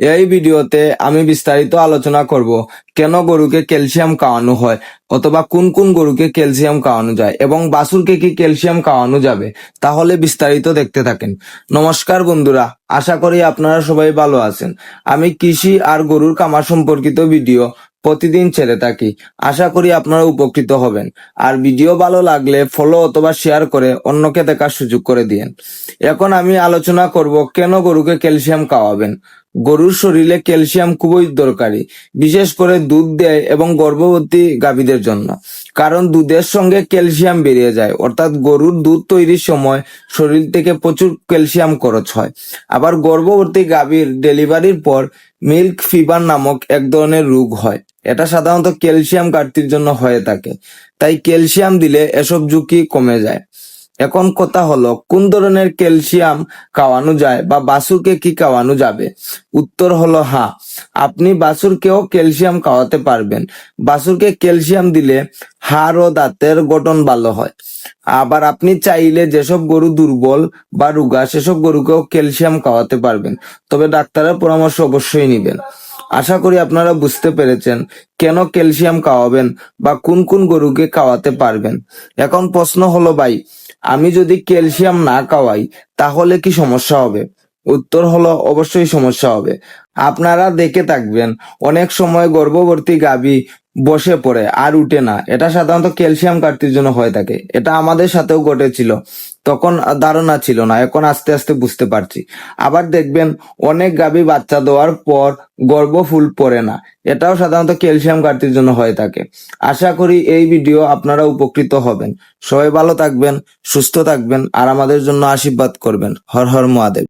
এই ভিডিওতে আমি বিস্তারিত আলোচনা করব কেন গরুকে ক্যালসিয়াম খাওয়ানো হয় অথবা কোন কোন গরুকে ক্যালসিয়াম খাওয়ানো যায় এবং বাছুরকে কি ক্যালসিয়াম খাওয়ানো যাবে তাহলে বিস্তারিত দেখতে থাকেন। নমস্কার বন্ধুরা, আশা করি আপনারা সবাই ভালো আছেন। আমি কৃষি আর গরুর কামার সম্পর্কিত ভিডিও প্রতিদিন ছেড়ে থাকি। আশা করি আপনারা উপকৃত হবেন। আর ভিডিও ভালো লাগলে ফলো অথবা শেয়ার করে অন্যকে দেখার সুযোগ করে দিয়েন। এখন আমি আলোচনা করব কেন গরুকে ক্যালসিয়াম খাওয়াবেন। গরুর শরীরে ক্যালসিয়াম খুবই দরকারি, বিশেষ করে দুধ দেয় এবং গর্ভবতী গাভীদের জন্য। কারণ দুধের সঙ্গে ক্যালসিয়াম বেরিয়ে যায়, অর্থাৎ গরুর দুধ তৈরির সময় শরীর থেকে প্রচুর ক্যালসিয়াম খরচ হয়। আবার গর্ভবতী গাভীর ডেলিভারির পর মিল্ক ফিভার নামক এক ধরনের রোগ হয়। এটা সাধারণত ক্যালসিয়াম ঘাটতির জন্য হয়ে থাকে। তাই ক্যালসিয়াম দিলে এসব ঝুঁকি কমে যায়। এখন কথা হলো, কোন ধরনের ক্যালসিয়াম খাওয়ানো যায় বা বাছুরকে কি খাওয়ানো যাবে? উত্তর হলো হ্যাঁ আপনি বাছুরকেও ক্যালসিয়াম খাওয়াতে পারবেন। বাছুরকে ক্যালসিয়াম দিলে হাড় ও দাঁতের গঠন ভালো হয়। আবার আপনি চাইলে যেসব গরু দুর্বল বা রুগা, সেসব গরুকেও ক্যালসিয়াম খাওয়াতে পারবেন। তবে ডাক্তারের পরামর্শ অবশ্যই নিবেন। আশা করি আপনারা বুঝতে পেরেছেন কেন ক্যালসিয়াম খাওয়াবেন বা কোন কোন গরুকে খাওয়াতে পারবেন? এখন প্রশ্ন হলো, ভাই, আমি যদি ক্যালসিয়াম না খাওয়াই, তাহলে কি সমস্যা হবে? উত্তর হলো, অবশ্যই সমস্যা হবে। আপনারা দেখে থাকবেন, অনেক সময় গর্ভবর্তী গাভী বসে পড়ে আর উঠে না। এটা সাধারণত ক্যালসিয়াম ঘাটতির জন্য হয়ে থাকে। এটা আমাদের সাথেও ঘটেছিল। তখন ধারণা ছিল না, এখন আস্তে আস্তে বুঝতে পারছি। আবার দেখবেন অনেক গাভী বাচ্চা দেওয়ার পর গর্ব ফুল পরে না। এটাও সাধারণত ক্যালসিয়াম ঘাটতির জন্য হয়ে থাকে। আশা করি এই ভিডিও আপনারা উপকৃত হবেন। সবাই ভালো থাকবেন, সুস্থ থাকবেন, আর আমাদের জন্য আশীর্বাদ করবেন। হর হর মহাদেব।